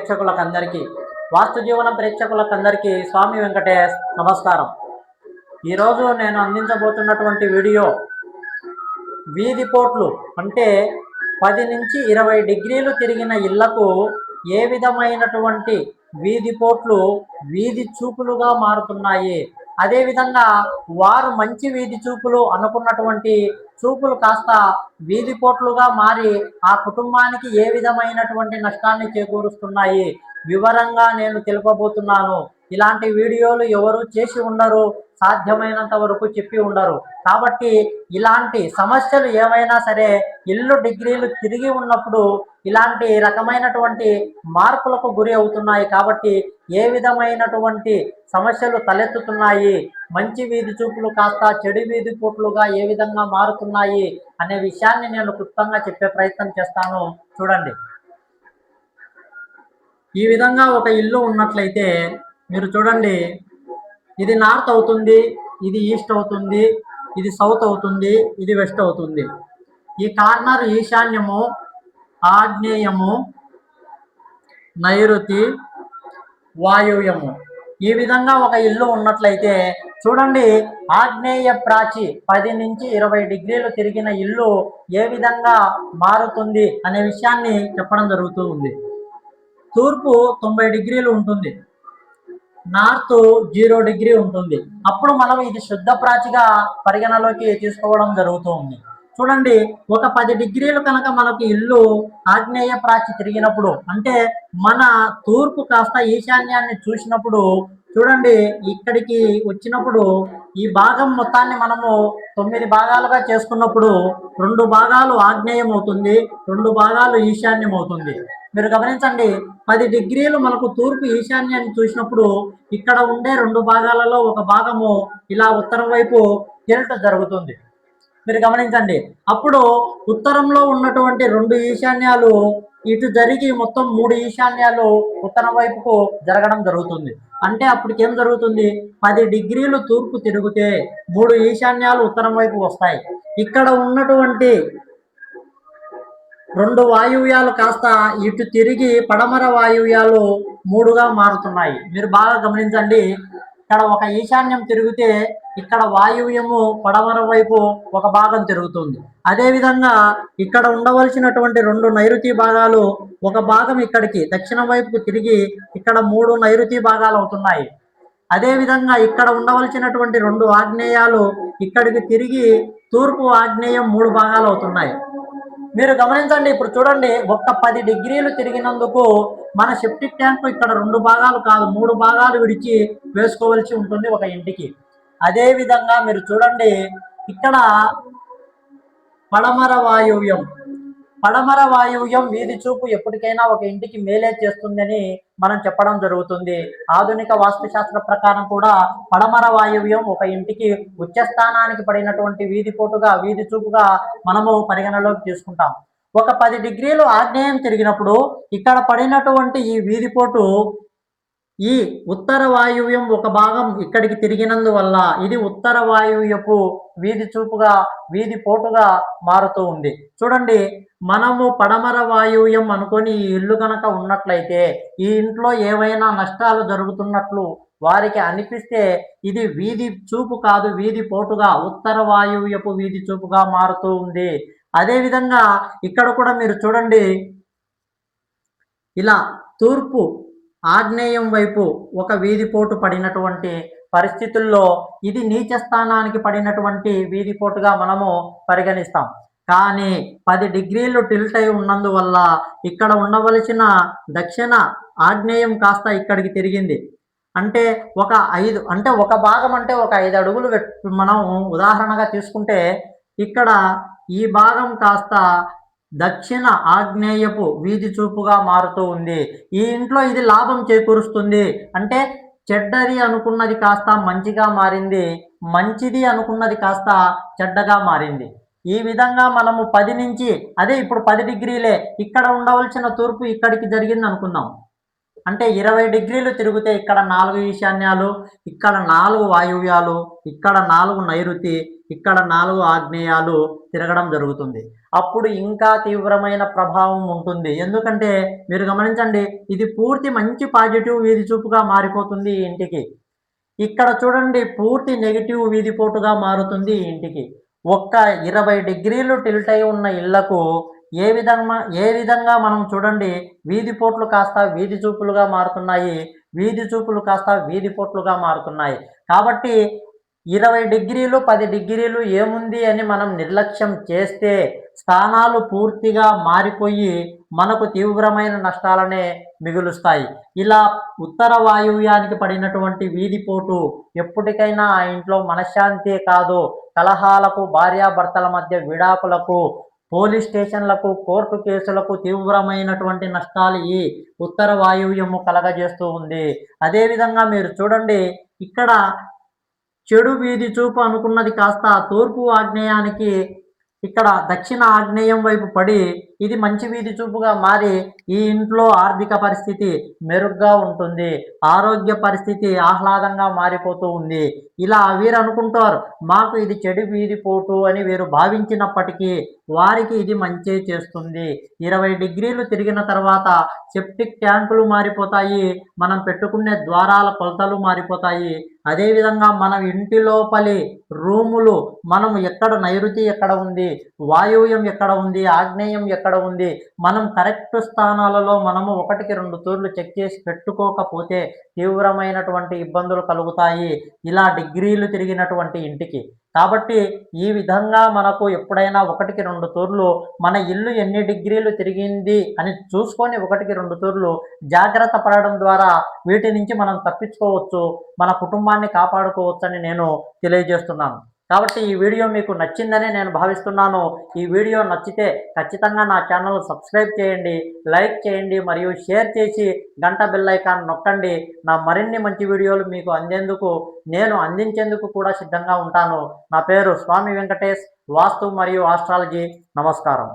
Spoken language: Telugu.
ప్రేక్షకులకు అందరికీ వాస్తు జీవనం ప్రేక్షకులకు అందరికీ స్వామి వెంకటేష్ నమస్కారం. ఈరోజు నేను అందించబోతున్నటువంటి వీడియో వీధి పోట్లు అంటే పది నుంచి ఇరవై డిగ్రీలు తిరిగిన ఇళ్ళకు ఏ విధమైనటువంటి వీధి పోట్లు వీధి చూపులుగా మారుతున్నాయి? అదేవిధంగా వారు మంచి వీధి చూపులు అనుకున్నటువంటి చూపులు కాస్త వీధి పోట్లుగా మారి ఆ కుటుంబానికి ఏ విధమైనటువంటి నష్టాన్ని చేకూరుస్తున్నాయి? వివరంగా నేను తెలుపబోతున్నాను. ఇలాంటి వీడియోలు ఎవరు చేసి ఉండరు సాధ్యమైనంత వరకు చెప్పి ఉండరు. కాబట్టి ఇలాంటి సమస్యలు ఏమైనా సరే ఇల్లు డిగ్రీలు తిరిగి ఉన్నప్పుడు ఇలాంటి రకమైనటువంటి మార్పులకు గురి అవుతున్నాయి. కాబట్టి ఏ విధమైనటువంటి సమస్యలు తలెత్తుతున్నాయి? మంచి వీధి చూపులు కాస్త చెడు వీధి పోట్లుగా ఏ విధంగా మారుతున్నాయి? అనే విషయాన్ని నేను క్లుప్తంగా చెప్పే ప్రయత్నం చేస్తాను. చూడండి. ఈ విధంగా ఒక ఇల్లు ఉన్నట్లయితే మీరు చూడండి. ఇది నార్త్ అవుతుంది ఇది ఈస్ట్ అవుతుంది ఇది సౌత్ అవుతుంది ఇది వెస్ట్ అవుతుంది. ఈ కార్నర్ ఈశాన్యము ఆగ్నేయము నైరుతి వాయువ్యము. ఈ విధంగా ఒక ఇల్లు ఉన్నట్లయితే చూడండి ఆగ్నేయ ప్రాచి పది నుంచి ఇరవై డిగ్రీలు తిరిగిన ఇల్లు ఏ విధంగా మారుతుంది అనే విషయాన్ని చెప్పడం జరుగుతూ ఉంది. తూర్పు తొంభై డిగ్రీలు ఉంటుంది. నార్త్ జీరో డిగ్రీ ఉంటుంది. అప్పుడు మనం ఇది శుద్ధ ప్రాచిగా పరిగణలోకి తీసుకోవడం జరుగుతూ ఉంది. చూడండి ఒక పది డిగ్రీలు కనుక మనకు ఇల్లు ఆగ్నేయ ప్రాచి తిరిగినప్పుడు అంటే మన తూర్పు కాస్త ఈశాన్యాన్ని చూసినప్పుడు చూడండి ఇక్కడికి వచ్చినప్పుడు ఈ భాగం మొత్తాన్ని మనము తొమ్మిది భాగాలుగా చేసుకున్నప్పుడు రెండు భాగాలు ఆగ్నేయం అవుతుంది రెండు భాగాలు ఈశాన్యం అవుతుంది మీరు గమనించండి పది డిగ్రీలు మనకు తూర్పు ఈశాన్యాన్ని చూసినప్పుడు ఇక్కడ ఉండే రెండు భాగాలలో ఒక భాగము ఇలా ఉత్తరం వైపు టిల్ట్ జరుగుతుంది. మీరు గమనించండి. అప్పుడు ఉత్తరంలో ఉన్నటువంటి రెండు ఈశాన్యాలు ఇటు జరిగి మొత్తం మూడు ఈశాన్యాలు ఉత్తరం వైపుకు జరగడం జరుగుతుంది. అంటే అప్పటికి ఏం జరుగుతుంది? పది డిగ్రీలు తూర్పు తిరిగితే మూడు ఈశాన్యాలు ఉత్తరం వైపు వస్తాయి. ఇక్కడ ఉన్నటువంటి రెండు వాయువ్యాలు కాస్త ఇటు తిరిగి పడమర వాయువ్యాలు మూడుగా మారుతున్నాయి. మీరు బాగా గమనించండి. ఇక్కడ ఒక ఈశాన్యం తిరిగితే ఇక్కడ వాయువ్యము పడమర వైపు ఒక భాగం తిరుగుతుంది. అదేవిధంగా ఇక్కడ ఉండవలసినటువంటి రెండు నైరుతి భాగాలు ఒక భాగం ఇక్కడికి దక్షిణ వైపుకు తిరిగి ఇక్కడ మూడు నైరుతి భాగాలు అవుతున్నాయి. అదేవిధంగా ఇక్కడ ఉండవలసినటువంటి రెండు ఆగ్నేయాలు ఇక్కడికి తిరిగి తూర్పు ఆగ్నేయం మూడు భాగాలు అవుతున్నాయి. మీరు గమనించండి ఇప్పుడు చూడండి ఒక్క పది డిగ్రీలు తిరిగినందుకు మన సెప్టిక్ ట్యాంక్ ఇక్కడ రెండు భాగాలు కాదు మూడు భాగాలు విడిచి వేసుకోవలసి ఉంటుంది ఒక ఇంటికి. అదే విధంగా మీరు చూడండి ఇక్కడ పడమర వాయువ్యం పడమర వాయువ్యం వీధి చూపు ఎప్పటికైనా ఒక ఇంటికి మేలే చేస్తుందని మనం చెప్పడం జరుగుతుంది. ఆధునిక వాస్తుశాస్త్ర ప్రకారం కూడా పడమర వాయువ్యం ఒక ఇంటికి ఉచ్చస్థానానికి పడినటువంటి వీధి పోటుగా వీధి చూపుగా మనము పరిగణలోకి తీసుకుంటాం. ఒక పది డిగ్రీలు ఆగ్నేయం తిరిగినప్పుడు ఇక్కడ పడినటువంటి ఈ వీధిపోటు ఈ ఉత్తర వాయువ్యం ఒక భాగం ఇక్కడికి తిరిగినందువల్ల ఇది ఉత్తర వాయువ్యపు వీధి చూపుగా వీధి పోటుగా మారుతూ ఉంది. చూడండి మనము పడమర వాయువ్యం అనుకొని ఈ ఇల్లు కనుక ఉన్నట్లయితే ఈ ఇంట్లో ఏవైనా నష్టాలు జరుగుతున్నట్లు వారికి అనిపిస్తే ఇది వీధి చూపు కాదు వీధి పోటుగా ఉత్తర వాయువ్యపు వీధి చూపుగా మారుతూ ఉంది. అదేవిధంగా ఇక్కడ కూడా మీరు చూడండి ఇలా తూర్పు ఆగ్నేయం వైపు ఒక వీధిపోటు పడినటువంటి పరిస్థితుల్లో ఇది నీచ స్థానానికి పడినటువంటి వీధిపోటుగా మనము పరిగణిస్తాం. కానీ పది డిగ్రీలు టిల్ట్ అయి ఉన్నందువల్ల ఇక్కడ ఉండవలసిన దక్షిణ ఆగ్నేయం కాస్త ఇక్కడికి తిరిగింది. అంటే ఒక ఐదు అంటే ఒక భాగం అంటే ఒక ఐదు అడుగులు మనం ఉదాహరణగా తీసుకుంటే ఇక్కడ ఈ భాగం కాస్త దక్షిణ ఆగ్నేయపు వీధి చూపుగా మారుతూ ఉంది. ఈ ఇంట్లో ఇది లాభం చేకూరుస్తుంది. అంటే చెడ్డది అనుకున్నది కాస్త మంచిగా మారింది మంచిది అనుకున్నది కాస్త చెడ్డగా మారింది. ఈ విధంగా మనము పది నుంచి అదే ఇప్పుడు పది డిగ్రీలే ఇక్కడ ఉండవలసిన తూర్పు ఇక్కడికి జరిగింది అనుకుందాం అంటే ఇరవై డిగ్రీలు తిరిగితే ఇక్కడ నాలుగు ఈశాన్యాలు ఇక్కడ నాలుగు వాయువ్యాలు ఇక్కడ నాలుగు నైరుతి ఇక్కడ నాలుగు ఆగ్నేయాలు తిరగడం జరుగుతుంది. అప్పుడు ఇంకా తీవ్రమైన ప్రభావం ఉంటుంది. ఎందుకంటే మీరు గమనించండి ఇది పూర్తి మంచి పాజిటివ్ వీధి చూపుగా మారిపోతుంది ఇంటికి. ఇక్కడ చూడండి పూర్తి నెగిటివ్ వీధిపోటుగా మారుతుంది ఇంటికి. ఒక్క ఇరవై డిగ్రీలు టిల్ట్ అయి ఉన్న ఇళ్ళకు ఏ విధంగా ఏ విధంగా మనం చూడండి వీధి పోట్లు కాస్త వీధి చూపులుగా మారుతున్నాయి వీధి చూపులు కాస్త వీధి పోట్లుగా మారుతున్నాయి. కాబట్టి ఇరవై డిగ్రీలు పది డిగ్రీలు ఏముంది అని మనం నిర్లక్ష్యం చేస్తే స్థానాలు పూర్తిగా మారిపోయి మనకు తీవ్రమైన నష్టాలనే మిగులుస్తాయి. ఇలా ఉత్తర వాయువ్యానికి పడినటువంటి వీధిపోటు ఎప్పటికైనా ఆ ఇంట్లో మనశ్శాంతి కాదు. కలహాలకు భార్యాభర్తల మధ్య విడాకులకు పోలీస్ స్టేషన్లకు కోర్టు కేసులకు తీవ్రమైనటువంటి నష్టాలు ఈ ఉత్తర వాయువ్యము కలగజేస్తూ ఉంది. అదేవిధంగా మీరు చూడండి ఇక్కడ చెడు వీధి చూపు అనుకున్నది కాస్త తూర్పు ఆగ్నేయానికి ఇక్కడ దక్షిణ ఆగ్నేయం వైపు పడి ఇది మంచి వీధి చూపుగా మారి ఈ ఇంట్లో ఆర్థిక పరిస్థితి మెరుగ్గా ఉంటుంది. ఆరోగ్య పరిస్థితి ఆహ్లాదంగా మారిపోతూ ఉంది. ఇలా వీరు అనుకుంటారు మాకు ఇది చెడు వీధి పోటు అని వీరు భావించినప్పటికీ వారికి ఇది మంచి చేస్తుంది. ఇరవై డిగ్రీలు తిరిగిన తర్వాత సెప్టిక్ ట్యాంకులు మారిపోతాయి మనం పెట్టుకునే ద్వారాల కొలతలు మారిపోతాయి. అదేవిధంగా మన ఇంటి లోపలి రూములు మనం ఎక్కడ నైరుతి ఎక్కడ ఉంది వాయువ్యం ఎక్కడ ఉంది ఆగ్నేయం ఎక్కడ ఉంది. మనం కరెక్ట్ స్థానాలలో మనము ఒకటికి రెండు తూర్లు చెక్ చేసి పెట్టుకోకపోతే తీవ్రమైనటువంటి ఇబ్బందులు కలుగుతాయి. ఇలా డిగ్రీలు తిరిగినటువంటి ఇంటికి. కాబట్టి ఈ విధంగా మనకు ఎప్పుడైనా ఒకటికి రెండు తూర్లు మన ఇల్లు ఎన్ని డిగ్రీలు తిరిగింది అని చూసుకొని ఒకటికి రెండు తూర్లు జాగ్రత్త పడడం ద్వారా వీటి నుంచి మనం తప్పించుకోవచ్చు. మన కుటుంబాన్ని కాపాడుకోవచ్చు నేను తెలియజేస్తున్నాను. కాబట్టి ఈ వీడియో మీకు నచ్చిందని నేను భావిస్తున్నాను. ఈ వీడియో నచ్చితే ఖచ్చితంగా నా ఛానల్ సబ్స్క్రైబ్ చేయండి లైక్ చేయండి మరియు షేర్ చేసి గంట బెల్ ఐకాన్ నొక్కండి. నా మరిన్ని మంచి వీడియోలు మీకు అందేందుకు నేను అందించేందుకు కూడా సిద్ధంగా ఉంటాను. నా పేరు స్వామి వెంకటేష్ వాస్తు మరియు ఆస్ట్రాలజీ. నమస్కారం.